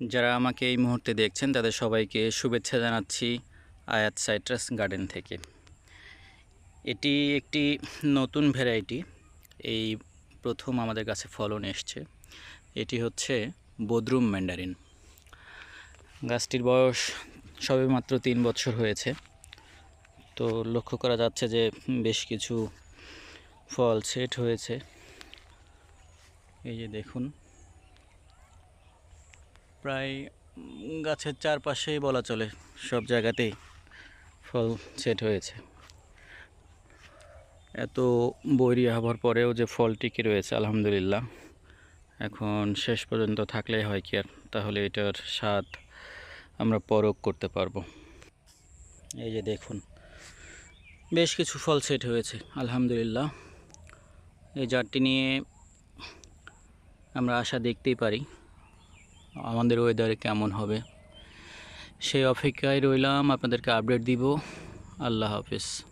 যারা আমাকে এই মুহূর্তে দেখছেন, তাদের সবাইকে শুভেচ্ছা জানাচ্ছি আয়াত সাইট্রাস গার্ডেন থেকে। এটি একটি নতুন ভ্যারাইটি। এই প্রথম আমাদের কাছে ফলন এসছে। এটি হচ্ছে বদরুম ম্যান্ডারিন। গাছটির বয়স সবে মাত্র তিন বছর হয়েছে। তো লক্ষ্য করা যাচ্ছে যে বেশ কিছু ফল সেট হয়েছে। এই যে দেখুন প্রায় গাছের চারপাশেই বলা চলে, সব জায়গাতেই ফল সেট হয়েছে। এত বৈরি হওয়ার পরেও যে ফল টিকে রয়েছে, আলহামদুলিল্লাহ। এখন শেষ পর্যন্ত থাকলেই হয় কি আর, তাহলে এটার স্বাদ আমরা পরক করতে পারব। এই যে দেখুন, বেশ কিছু ফল সেট হয়েছে, আলহামদুলিল্লাহ। এই জারটি নিয়ে আমরা আশা দেখতেই পারি। আমাদের ওয়েদারে কেমন হবে? সেই অপেক্ষায় রইলাম আপনাদেরকে আপডেট দিব। আল্লাহ হাফিজ।